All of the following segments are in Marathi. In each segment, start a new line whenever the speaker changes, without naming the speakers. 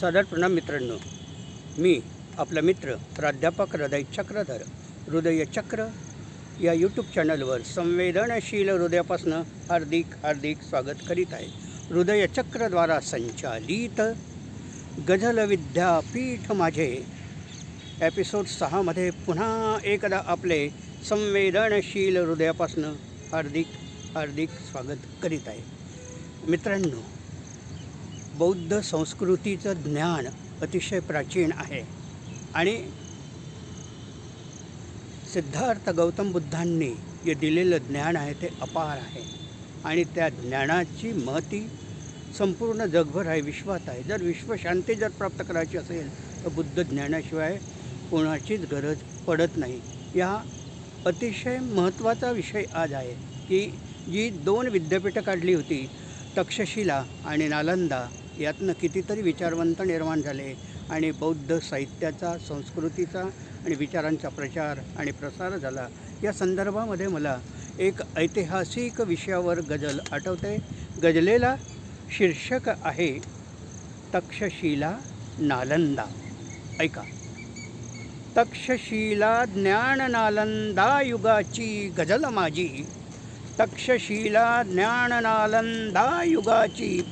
सादर प्रणाम मित्रांनो. मी आपला मित्र प्राध्यापक हृदय चक्रधर हृदय चक्र या यूट्यूब चॅनलवर संवेदनशील हृदयापासून हार्दिक हार्दिक स्वागत करीत आहे. हृदय चक्रद्वारा संचालित गझल विद्यापीठ माझे एपिसोड सहामध्ये पुन्हा एकदा आपले संवेदनशील हृदयापासून हार्दिक हार्दिक स्वागत करीत आहे. मित्रांनो बौद्ध संस्कृतीचं ज्ञान अतिशय प्राचीन आहे. आणि सिद्धार्थ गौतम बुद्धांनी जे दिलेलं ज्ञान आहे ते अपार आहे. आणि त्या ज्ञानाची महती संपूर्ण जगभर आहे विश्वात आहे. जर विश्वशांती जर प्राप्त करायची असेल तर बुद्ध ज्ञानाशिवाय कोणाचीच गरज पडत नाही. या अतिशय महत्त्वाचा विषय आज आहे की जी दोन विद्यापीठं काढली होती तक्षशिला आणि नालंदा यातनं कितीतरी विचारवंत निर्माण झाले आणि बौद्ध साहित्याचा संस्कृतीचा आणि विचारांचा प्रचार आणि प्रसार झाला. या संदर्भामध्ये मला एक ऐतिहासिक विषयावर गजल आठवते. गजलेला शीर्षक आहे तक्षशिला नालंदा. ऐका. तक्षशिला ज्ञान नालंदा युगाची गजल माझी. तक्षशिला ज्ञान नालंदा युगाची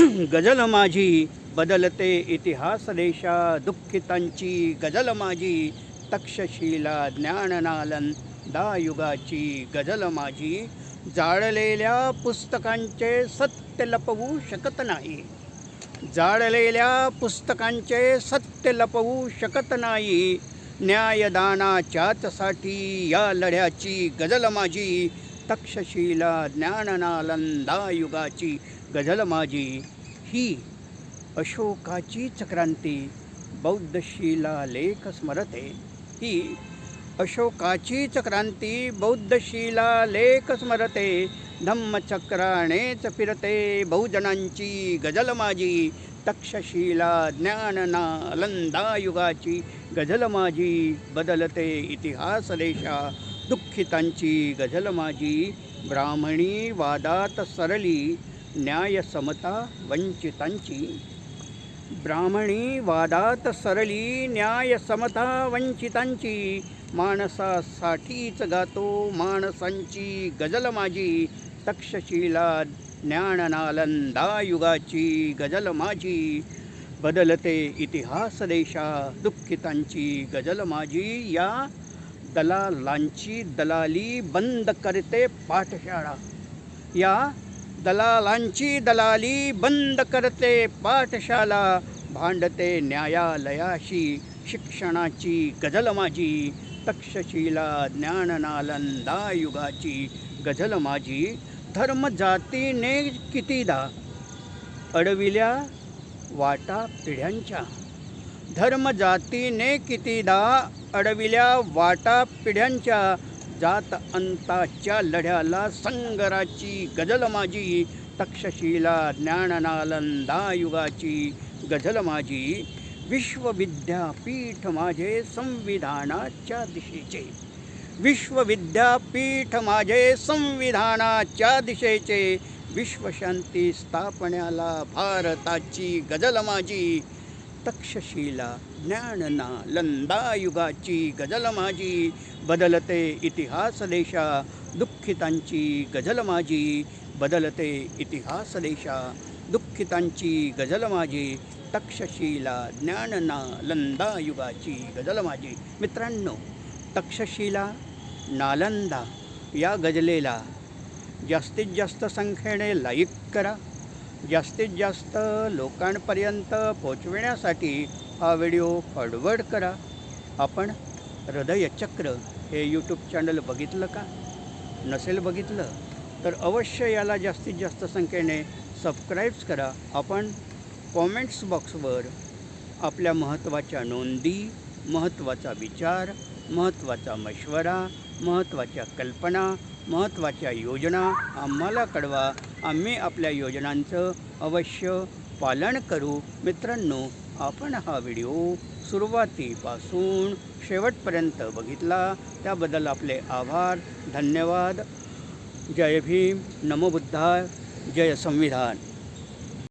गजल माझी बदलते इतिहास देशा दुःखितांची गजल माझी तक्षशिला ज्ञाननालन दायुगाची युगाची गजल माझी जाळलेल्या पुस्तकांचे सत्य लपवू शकत नाही. जाळलेल्या पुस्तकांचे सत्य लपवू शकत नाही. न्यायदानाच्याचसाठी या लढ्याची गजल माझी तक्षशिला ज्ञाननालंदा युगाची गझल माझी ही अशोकाचीच क्रांती बौद्धशिला लेख स्मरते. ही अशोकाचीच क्रांती बौद्धशिला लेख स्मरते. धम्मचक्राणेच फिरते बहुजनांची गझल माझी तक्षशिला ज्ञाननालंदा युगाची गझल माझी बदलते इतिहास देशा दुःखितांची गझल माझी ब्राह्मणी वादात सरली. न्याय समता वंचितांची ब्राह्मणी वादात सरली न्याय समता वंचितांची माणसासाठीच गातो माणसांची गजल माझी तक्षशिला ज्ञाननालंदा युगाची गजल माझी बदलते इतिहास देशा दुःखितांची गजल माझी या दलालांची दलाली बंद करते पाठशाळा। या दलालांची दलाली बंद करते पाठशाला भांडते न्यायालयाशी शिक्षणाची गजल माझी तक्षशिला ज्ञाननालंदा युगाची गझल माझी धर्म जातीने कितीदा? अडविल्या वाटा पिढ्यांच्या. धर्म जातीने कितीदा अडविल्या वाटा पिढ्यांच्या? जात अंताच्या लढ्याला संगराची गजल माझी तक्षशिला ज्ञाननालंदा युगाची गझल माझी. विश्वविद्यापीठ माझे संविधानाच्या दिशेचे. विश्वविद्यापीठ माझे संविधानाच्या दिशेचे. विश्वशांती स्थापण्याला भारताची गजल माझी. तक्षशिला ज्ञानना लंदायुगाची गजल माझी बदलते इतिहास देशा दुःखितांची गजल माझी बदलते इतिहास देशा दुःखितांची गजल माझी तक्षशिला ज्ञानना लंदायुगाची गजल माझी मित्रांनो तक्षशिला नालंदा या गजलेला जास्तीत जास्त संख्येने लाईक करा. जास्तीत जास्त लोकांपर्यंत पोचविण्यासाठी हा व्हिडिओ फॉरवर्ड करा. आपण हृदयचक्र हे यूट्यूब चॅनल बघितलं का? नसेल बघितलं तर अवश्य याला जास्तीत जास्त संख्येने सबस्क्राईब्स करा. आपण कॉमेंट्स बॉक्सवर आपल्या महत्त्वाच्या नोंदी महत्त्वाचा विचार महत्त्वाचा मशवरा महत्त्वाच्या कल्पना महत्त्वाच्या योजना आम्हाला कळवा. आम्ही आपल्या योजनांचं अवश्य पालन करू. मित्रांनो आपण हा व्हिडिओ सुरुवातीपासून शेवटपर्यंत बघितला. त्याबद्दल आपले आभार धन्यवाद. जय भीम. नमो बुद्धाय. जय संविधान.